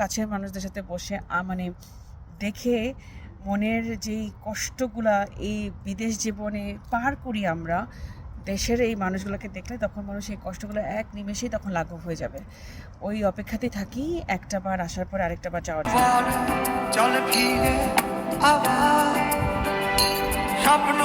কাছের মানুষদের সাথে বসে মানে দেখে মনের যেই কষ্টগুলা এই বিদেশ জীবনে পার করি আমরা, দেশের এই মানুষগুলোকে দেখলে তখন মানুষ এই কষ্টগুলো এক নিমেষেই তখন লাঘব হয়ে যাবে। ওই অপেক্ষাতে থাকি, একটা বার আসার পর আরেকটা বার যাওয়ার জন্য। স্বপ্ন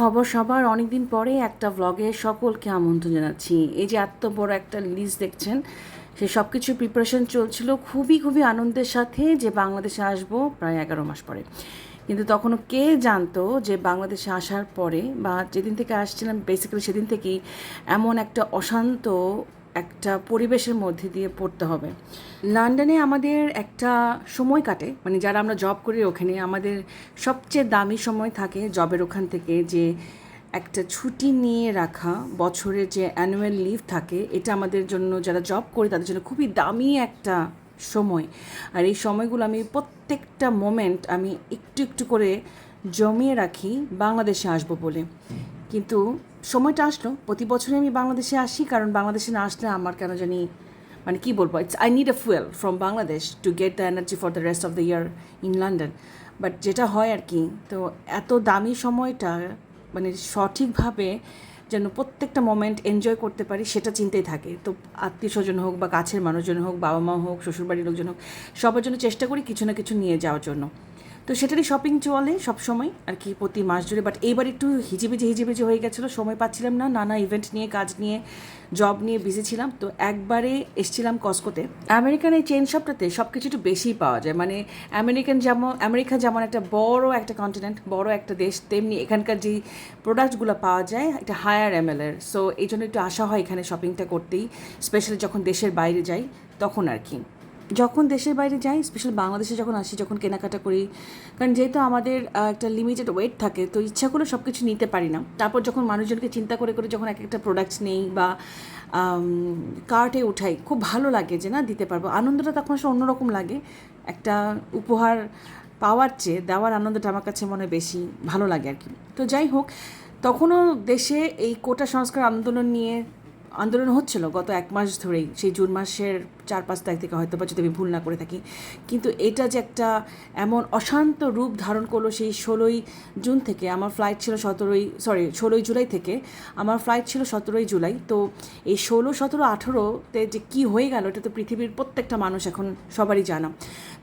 খবর সবার। অনেকদিন পরে একটা ব্লগে সকলকে আমন্ত্রণ জানাচ্ছি। এই যে এত বড় একটা লিস্ট দেখছেন, সে সব কিছু প্রিপারেশন চলছিল খুবই খুবই আনন্দের সাথে যে বাংলাদেশে আসব প্রায় এগারো মাস পরে। কিন্তু তখনও কে জানতো যে বাংলাদেশে আসার পরে বা যেদিন থেকে আসছিলাম বেসিক্যালি সেদিন থেকেই এমন একটা অশান্ত একটা পরিবেশের মধ্যে দিয়ে পড়তে হবে। লন্ডনে আমাদের একটা সময় কাটে মানে যারা আমরা জব করি ওখানে আমাদের সবচেয়ে দামি সময় থাকে জবের ওখান থেকে যে একটা ছুটি নিয়ে রাখা, বছরের যে অ্যানুয়াল লিভ থাকে, এটা আমাদের জন্য যারা জব করি তাদের জন্য খুবই দামি একটা সময়। আর এই সময়গুলো আমি প্রত্যেকটা মোমেন্ট আমি একটু একটু করে জমিয়ে রাখি, বাংলাদেশে আসব বলে। কিন্তু সময়টা আসলো। প্রতি বছরই আমি বাংলাদেশে আসি, কারণ বাংলাদেশে না আসলে আমার কেন জানি মানে কী বলব it's I need a fuel from Bangladesh to get the energy for the rest of the year in London but যেটা হয় আর কি, তো এত দামি সময়টা মানে সঠিকভাবে যেন প্রত্যেকটা মোমেন্ট এনজয় করতে পারি, সেটা চিন্তাই থাকে। তো আত্মীয় স্বজন হোক বা কাছের মানুষজন হোক বাবা মা হোক, শ্বশুরবাড়ির লোকজন হোক, সবার জন্য চেষ্টা করি কিছু না কিছু নিয়ে যাওয়ার জন্য। তো সেটারই শপিং চলে সবসময় আর কি প্রতি মাস জুড়ে। বাট এইবার একটু হিজিবিজি হিজিবিজি হয়ে গেছিল, সময় পাচ্ছিলাম না, নানা ইভেন্ট নিয়ে, কাজ নিয়ে জব নিয়ে বিজি ছিলাম। তো একবারে এসছিলাম কসকোতে আমেরিকান এই চেন শপটাতে সব কিছু একটু বেশিই পাওয়া যায়। মানে আমেরিকান যেমন আমেরিকা যেমন একটা বড় একটা কন্টিনেন্ট বড় একটা দেশ, তেমনি এখানকার যেই প্রোডাক্টগুলো পাওয়া যায়, এটা হায়ার এমএলের সো এই জন্য একটু আশা হয় এখানে শপিংটা করতেই স্পেশালি যখন দেশের বাইরে যাই, তখন আর কি। যখন দেশের বাইরে যাই স্পেশাল বাংলাদেশে যখন আসি, যখন কেনাকাটা করি, কারণ যেহেতু আমাদের একটা লিমিটেড ওয়েট থাকে, তো ইচ্ছা করে সব কিছু নিতে পারি না। তারপর যখন মানুষজনকে চিন্তা করে করে যখন এক একটা প্রোডাক্টস নেই বা কার্টে উঠাই, খুব ভালো লাগে যে না দিতে পারব। আনন্দটা তখন আসলে অন্যরকম লাগে। একটা উপহার পাওয়ার চেয়ে, দেওয়ার আনন্দটা আমার কাছে মনে বেশি ভালো লাগে আর কি। তো যাই হোক, তখনও দেশে এই কোটা সংস্কার আন্দোলন নিয়ে আন্দোলন হচ্ছিল গত এক মাস ধরেই। সেই জুন মাসের চার পাঁচ তারিখ থেকে হয়তো বা যদি আমি ভুল না করে থাকি। কিন্তু এটা যে একটা এমন অশান্ত রূপ ধারণ করল সেই ষোলোই জুন থেকে। আমার ফ্লাইট ছিল সতেরোই সরি ষোলোই জুলাই থেকে। আমার ফ্লাইট ছিল সতেরোই জুলাই। তো এই ষোলো, সতেরো, আঠেরোতে যে কী হয়ে গেল, এটা তো পৃথিবীর প্রত্যেকটা মানুষ এখন সবারই জানা।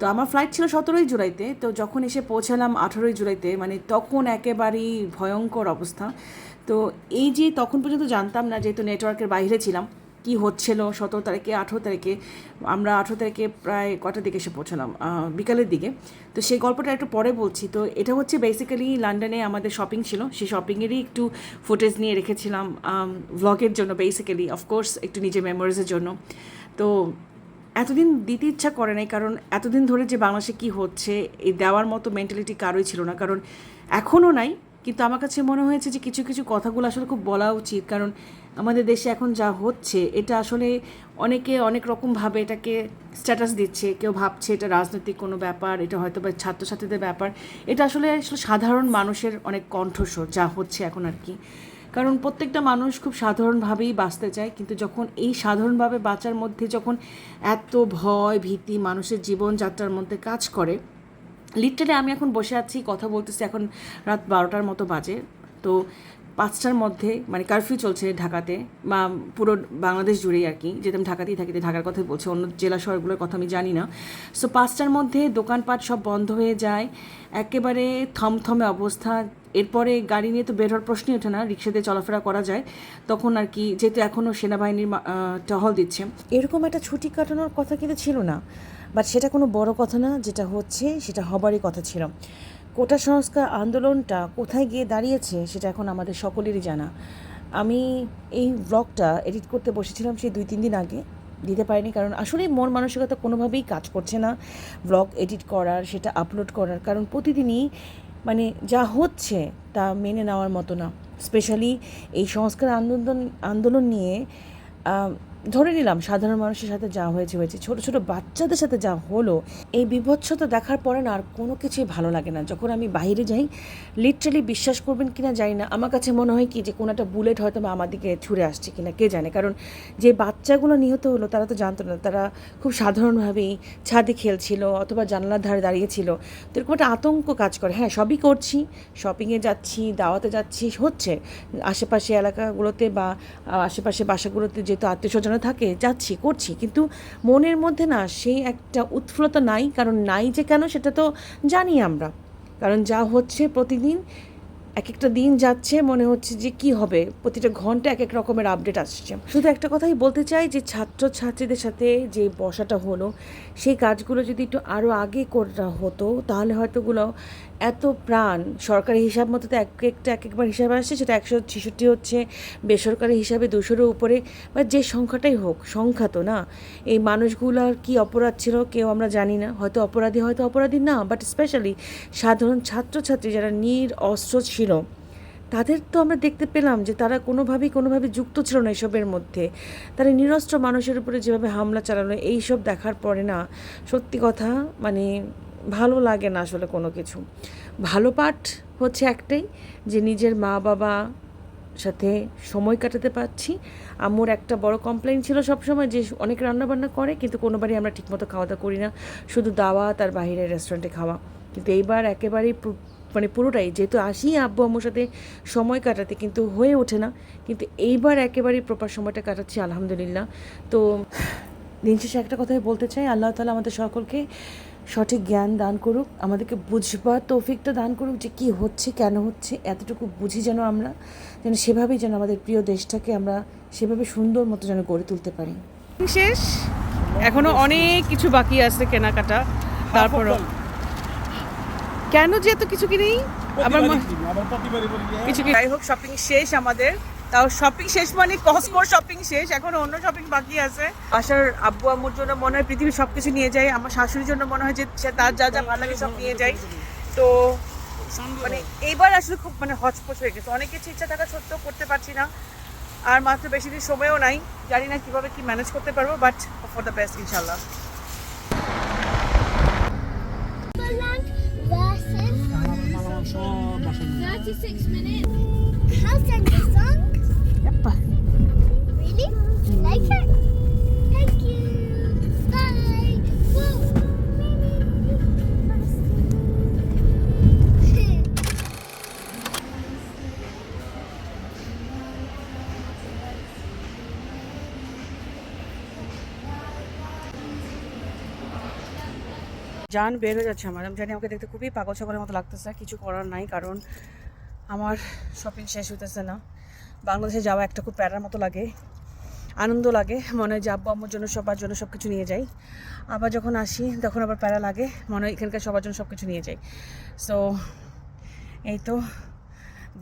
তো আমার ফ্লাইট ছিল সতেরোই জুলাইতে। তো যখন এসে পৌঁছালাম আঠেরোই জুলাইতে মানে তখন একেবারেই ভয়ঙ্কর অবস্থা। তো এই যে তখন পর্যন্ত জানতাম না যেহেতু নেটওয়ার্কের বাইরে ছিলাম, কি হচ্ছিল, সতেরো তারিখে, আঠেরো তারিখে, আমরা আঠেরো তারিখে প্রায় কটার দিকে এসে পৌঁছলাম বিকালের দিকে। তো সেই গল্পটা একটু পরে বলছি। তো এটা হচ্ছে বেসিক্যালি লন্ডনে আমাদের শপিং ছিল। সেই শপিংয়েরই একটু ফুটেজ নিয়ে রেখেছিলাম ভ্লগের জন্য বেসিক্যালি অফকোর্স একটু নিজের মেমোরিজের জন্য। তো এতদিন দিতে ইচ্ছা করে নাই, কারণ এতদিন ধরে যে বাংলাদেশে কী হচ্ছে, এই দেওয়ার মতো মেন্টালিটি কারোই ছিল না। কারণ এখনও নাই কিন্তু আমার কাছে মনে হয়েছে যে কিছু কিছু কথাগুলো আসলে খুব বলা উচিত। কারণ আমাদের দেশে এখন যা হচ্ছে, এটা আসলে অনেকে অনেক রকমভাবে এটাকে স্ট্যাটাস দিচ্ছে। কেউ ভাবছে এটা রাজনৈতিক কোনো ব্যাপার, এটা হয়তো বা ছাত্রছাত্রীদের ব্যাপার। এটা আসলে আসলে সাধারণ মানুষের অনেক কণ্ঠস্বর যা হচ্ছে এখন আর কি। কারণ প্রত্যেকটা মানুষ খুব সাধারণভাবেই বাঁচতে চায়, কিন্তু যখন এই সাধারণভাবে বাঁচার মধ্যে যখন এত ভয় ভীতি মানুষের জীবনযাত্রার মধ্যে কাজ করে লিটারালি আমি এখন বসে আছি, কথা বলতেছি এখন রাত বারোটার মতো বাজে। তো পাঁচটার মধ্যে মানে কারফিউ চলছে ঢাকাতে, বা পুরো বাংলাদেশ জুড়েই আর কি, যেহেতু আমি ঢাকাতেই থাকি ঢাকার কথা বলছি, অন্য জেলা শহরগুলোর কথা আমি জানি না। সো পাঁচটার মধ্যে দোকানপাট সব বন্ধ হয়ে যায়, একেবারে থমথমে অবস্থা। এরপরে গাড়ি নিয়ে তো বের হওয়ার প্রশ্নই ওঠে না, রিক্সাতে চলাফেরা করা যায়। তখন আর কি, যেহেতু এখনও সেনাবাহিনীর টহল দিচ্ছে। এরকম একটা ছুটি কাটানোর কথা কিন্তু ছিল না। বাট সেটা কোনো বড় কথা না, যেটা হচ্ছে সেটা হবারই কথা ছিল। কোটা সংস্কার আন্দোলনটা কোথায় গিয়ে দাঁড়িয়েছে সেটা এখন আমাদের সকলেরই জানা। আমি এই ব্লগটা এডিট করতে বসেছিলাম সেই দুই তিন দিন আগে, দিতে পারিনি কারণ আসলেই মন মানসিকতা কোনোভাবেই কাজ করছে না। ব্লগ এডিট করার, সেটা আপলোড করার, কারণ প্রতিদিনই মানে যা হচ্ছে তা মেনে নেওয়ার মতো না। স্পেশালি এই সংস্কার আন্দোলন আন্দোলন নিয়ে ধরে নিলাম সাধারণ মানুষের সাথে যা হয়েছে হয়েছে। ছোট ছোট বাচ্চাদের সাথে যা হলো, এই বিভৎসতা দেখার পরে না আর কোনো কিছুই ভালো লাগে না। যখন আমি বাইরে যাই লিটারালি বিশ্বাস করবেন কি না জানি না। আমার কাছে মনে হয় কি যে কোনো একটা বুলেট হয়তো বা আমার দিকে ছুড়ে আসছে কি না কে জানে? কারণ যে বাচ্চাগুলো নিহত হলো, তারা তো জানতো না। তারা খুব সাধারণভাবেই ছাদে খেলছিল অথবা জানলার ধারে দাঁড়িয়েছিল তো এরকম একটা আতঙ্ক কাজ করে। হ্যাঁ সবই করছি শপিংয়ে যাচ্ছি, দাওয়াতে যাচ্ছি, হচ্ছে। আশেপাশে এলাকাগুলোতে বা আশেপাশে বাসাগুলোতে যেহেতু আত্মীয় স্বজনরা থাকে, যাচ্ছি, করছি। কিন্তু মনের মধ্যে না সেই একটা উৎফুল্লতা নাই, কারণ নাই যে কেন সেটা তো জানি আমরা। কারণ যা হচ্ছে প্রতিদিন এক একটা দিন যাচ্ছে, মনে হচ্ছে যে কি হবে? প্রতিটা ঘণ্টা এক এক রকমের আপডেট আসছে। শুধু একটা কথাই বলতে চাই যে ছাত্র ছাত্রীদের সাথে যে বসাটা হলো, সেই কাজগুলো যদি একটু আরও আগে করা হতো, তাহলে হয়তো ওগুলো এত প্রাণ, সরকারি হিসাব মতো তো এক একটা এক একবার হিসাবে আসছে, সেটা একশো ছেষট্টি হচ্ছে, বেসরকারি হিসাবে দুশোরও উপরে, বা যে সংখ্যাটাই হোক, সংখ্যা তো না, এই মানুষগুলোর কি অপরাধ ছিল কেউ আমরা জানি না। হয়তো অপরাধী হয়তো অপরাধী না বাট স্পেশালি সাধারণ ছাত্রছাত্রী যারা নির, অস্ত্র ছিল। তাদের তো আমরা দেখতে পেলাম যে তারা কোনোভাবেই কোনোভাবে যুক্ত ছিল না এসবের মধ্যে। তারা নিরস্ত্র মানুষের উপরে যেভাবে হামলা চালানো এইসব দেখার পরে না সত্যি কথা মানে ভালো লাগে না আসলে কোনো কিছু। ভালো পাঠ হচ্ছে একটাই যে নিজের মা বাবা সাথে সময় কাটাতে পারছি। আম্মুর একটা বড় কমপ্লেন ছিল সবসময় যে অনেক রান্নাবান্না করে, কিন্তু কোনোবারই আমরা ঠিকমতো খাওয়া দাওয়া করি না। শুধু দাওয়া তার বাইরে রেস্টুরেন্টে খাওয়া। কিন্তু এইবার একেবারেই মানে পুরোটাই। যেহেতু আসি আব্বু আম্মুর সাথে সময় কাটাতে কিন্তু হয়ে ওঠে না। কিন্তু এইবার একেবারেই প্রপার সময়টা কাটাচ্ছি আলহামদুলিল্লাহ। তো দিন শেষে একটা কথাই বলতে চাই আল্লাহ তালা আমাদের সকলকে সঠিক জ্ঞান দান করুক আমাদেরকে বুঝবার তৌফিকটা দান করুক যে কী হচ্ছে কেন হচ্ছে এতটুকু বুঝি যেন আমরা যেন সেভাবেই যেন আমাদের প্রিয় দেশটাকে আমরা সেভাবে সুন্দর মতো যেন গড়ে তুলতে পারি। শেষ এখনও অনেক কিছু বাকি আছে কেনাকাটা তারপরও কেন যে এত কিছু কিনি? আবার ম- কিছু কি যাই হোক শপিং শেষ আমাদের। তাও শপিং শেষ মানে কসকোর শপিং শেষ। এখন অন্য শপিং বাকি আছে। আসার আব্বু আম্মুর জন্য মনে হয় পৃথিবীর সব কিছু নিয়ে যাই আমার শাশুড়ির জন্য মনে হয় যে সে তার যা যা ভালো লাগে সব নিয়ে যাই তো মানে এইবার আসলে খুব মানে হচপচ হয়ে গেছে। অনেক কিছু ইচ্ছা থাকা সত্ত্বেও করতে পারছি না। আর মাত্র বেশি দিন সময়ও নাই। জানি না কীভাবে কি ম্যানেজ করতে পারব বাট ফর দ্য বেস্ট ইনশাল্লাহ 36 minutes. How sang the song? জান বের হয়ে যাচ্ছে আমার। আমি জানি আমাকে দেখতে খুবই পাগল ছাগলের মতো লাগতেছে, কিছু করার নাই কারণ আমার শপিং শেষ হইতেছে না। বাংলাদেশে যাওয়া একটা খুব প্যারার মতো লাগে, আনন্দ লাগে, মনে হয় যে আব্বু আম্মুর জন্য, সবার জন্য সব কিছু নিয়ে যাই। আবার যখন আসি, তখন আবার প্যারা লাগে, মনে হয় এখানকার সবার জন্য সব কিছু নিয়ে যাই। সো এই তো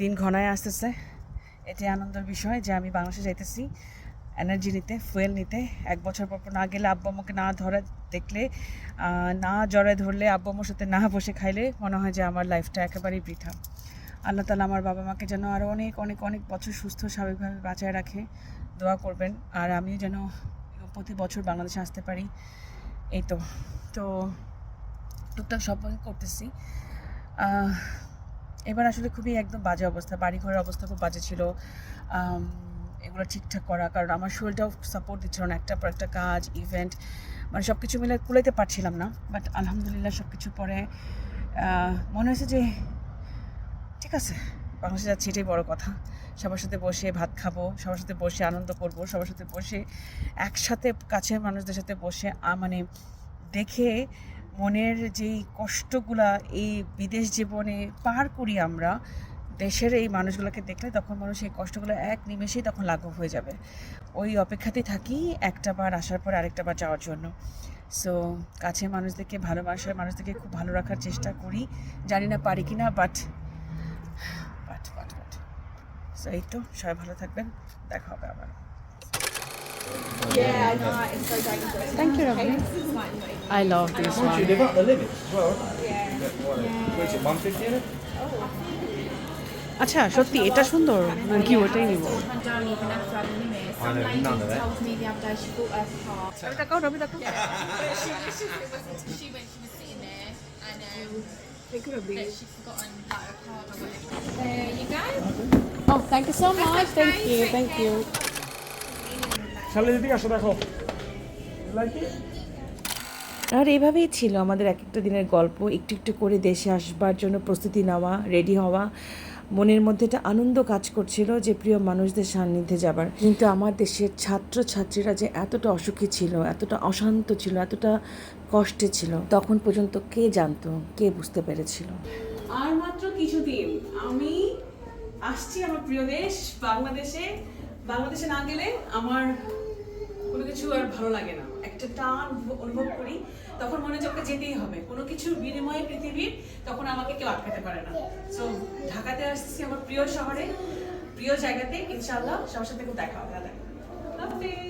দিন ঘনায় আসতেছে। এটি আনন্দের বিষয় যে আমি বাংলাদেশে যাইতেছি। এনার্জি নিতে ফুয়েল নিতে। এক বছর পর পর না গেলে আব্বু আম্মুকে না ধরে দেখলে না জড়ায় ধরলে আব্বু আম্মুর সাথে না বসে খাইলে মনে হয় যে আমার লাইফটা একেবারেই বৃথা। আল্লাহ তালা আমার বাবা মাকে যেন আরও অনেক অনেক অনেক বছর সুস্থ, স্বাভাবিকভাবে বাঁচায় রাখে। দোয়া করবেন। আর আমিও যেন প্রতি বছর বাংলাদেশে আসতে পারি। এই তো। তো টুকটাক সব করতেছি। এবার আসলে খুবই একদম বাজে অবস্থা। বাড়ি ঘরের অবস্থা খুব বাজে ছিল। এগুলো ঠিকঠাক করা, কারণ আমার শরীরটাও সাপোর্ট দিচ্ছিল না। একটা পর একটা কাজ ইভেন্ট মানে সব কিছু মিলে কুলাইতে পারছিলাম না। বাট আলহামদুলিল্লাহ সব কিছু পরে মনে হয়েছে যে, ঠিক আছে, বাংলাদেশে যাচ্ছি, এটাই বড় কথা। সবার সাথে বসে ভাত খাব, সবার সাথে বসে আনন্দ করব, সবার সাথে বসে একসাথে কাছের মানুষদের সাথে বসে মানে দেখে মনের যেই কষ্টগুলা এই বিদেশ জীবনে পার করি আমরা দেশের এই মানুষগুলোকে দেখলে তখন মানুষ এই কষ্টগুলো এক নিমেষেই তখন লাঘব হয়ে যাবে ওই অপেক্ষাতেই থাকি একটা বার আসার পর আরেকটা বার যাওয়ার জন্য সো কাছের মানুষদেরকে ভালোবাসার মানুষদেরকে খুব ভালো রাখার চেষ্টা করি জানি না পারি কি না but but but but so এই তো সবাই ভালো থাকবেন দেখা হবে আবার Thank you, Ravi. I love this one. They've got the limits as well, haven't they? Yeah. What is it, 150 in it? আচ্ছা সত্যি এটা সুন্দর। কি ওটাই নিব? আর এভাবেই ছিল আমাদের এক একটা দিনের গল্প একটু একটু করে দেশে আসবার জন্য প্রস্তুতি নেওয়া রেডি হওয়া। মনের মধ্যে একটা আনন্দ কাজ করছিল যে প্রিয় মানুষদের সান্নিধ্যে যাবার। কিন্তু আমার দেশের ছাত্র ছাত্রীরা যে এতটা অসুখী ছিল, এতটা অশান্ত ছিল, এতটা কষ্টে ছিল, তখন পর্যন্ত কে জানতো, কে বুঝতে পেরেছিল? আর মাত্র কিছুদিন আমি আসছি আমার প্রিয় দেশ, বাংলাদেশে। বাংলাদেশে না গেলে আমার কোনো কিছু আর ভালো লাগে না। একটা টান অনুভব- করি, তখন মনে হচ্ছে আমাকে যেতেই হবে। কোনো কিছুর বিনিময়ে পৃথিবীর তখন আমাকে কেউ আটকাতে পারে না। সো ঢাকাতে আসছি আমার প্রিয় শহরে, প্রিয় জায়গাতে, ইনশাআল্লাহ সবার সাথে খুব দেখা হবে।